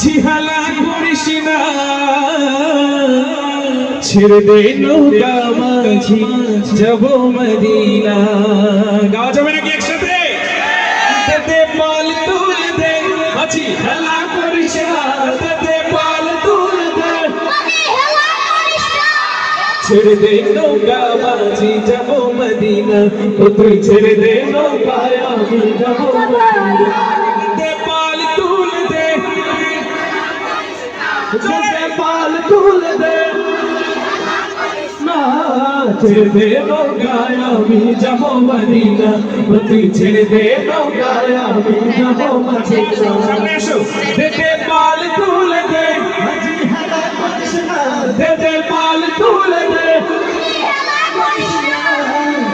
মাঝি হালা করিস না। ছেড়ে দে নৌকা মাঝি যাব মদিনা। গাওয়া যাবে নাকি একসাথে? দে দে পাল তুল দে মাঝি হালা করিস না। দে দে পাল তুল দে। ছেড়ে দে নৌকা মাঝি যাব মদিনা। ও তুই ছেড়ে দে নৌকায় আমি যাব মদিনা। দে পাল তুল দে। ছেড়ে দে নৌকায় আমি যাব মদিনা। প্রতি ছেড়ে দে নৌকায় আমি মদিনা।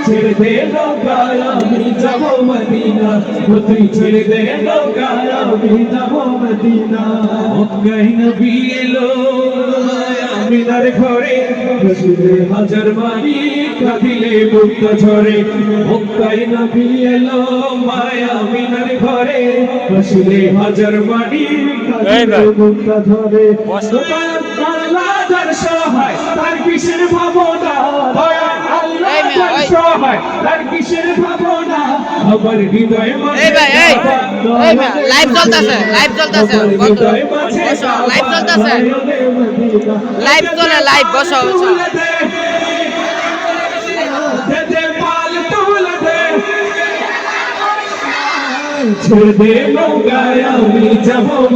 ছেড়ে দে নৌকায় আমি যাব মদিনা। ও তুই ছেড়ে দে নৌকায় আমি যাব মদিনা। নবী এলো আমিনার ঘরে। রসুলের হাজার মারি কাঁদিলে মুক্ত ঝরে। মক্কায় নবী এলো মায়া আমিনার ঘরে। রসুলের হাজার মারি কাঁদিলে মুক্ত ঝরে। সহায় তার কিসের ভাবনা। সহায় তার কিসের ভাবনা আমার হৃদয় এই ভাই, এই, এই ভাই, live চলতেছে, live চলতেছে, বন্ধু। বসো, live চলতেছে। Live চলে, live, বসো, বসো। ছেড়ে দে নৌকায় আমি যাব